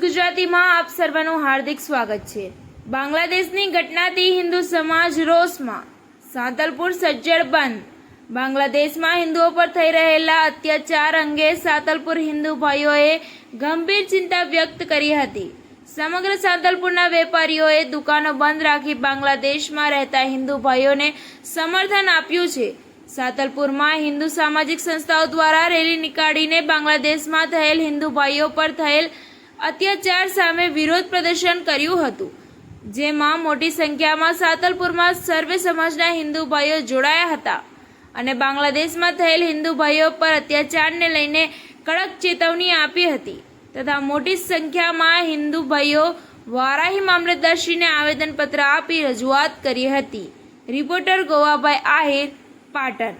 ગુજરાતીમાં આપ સર્વનું હાર્દિક સ્વાગત છે. બાંગ્લાદેશની ઘટનાથી હિન્દુ સમાજ રોષમાં. સાંતલપુર સજ્જડ બંધ. બાંગ્લાદેશમાં હિન્દુઓ પર થઈ રહેલા અત્યાચાર અંગે સાંતલપુર હિન્દુ ભાઈઓએ ગંભીર ચિંતા વ્યક્ત કરી હતી. સમગ્ર સાંતલપુરના વેપારીઓએ દુકાનો બંધ રાખી બાંગ્લાદેશમાં રહેતા હિન્દુ ભાઈઓને સમર્થન આપ્યું છે. સાતલપુરમાં હિન્દુ સામાજિક સંસ્થાઓ દ્વારા રેલી નીકાળીને બાંગ્લાદેશમાં થયેલ હિન્દુ ભાઈઓ પર થયેલ અત્યાચાર સામે વિરોધ પ્રદર્શન કર્યું હતું, જેમાં મોટી સંખ્યામાં સાતલપુરમાં સર્વે સમાજના હિન્દુ ભાઈઓ જોડાયા હતા અને બાંગ્લાદેશમાં થયેલ હિન્દુ ભાઈઓ પર અત્યાચારને લઈને કડક ચેતવણી આપી હતી તથા મોટી સંખ્યામાં હિન્દુ ભાઈઓ વારાહી મામલતદારશ્રીને આવેદનપત્ર આપી રજૂઆત કરી હતી. રિપોર્ટર ગોવાભાઈ આહિર, પાટણ.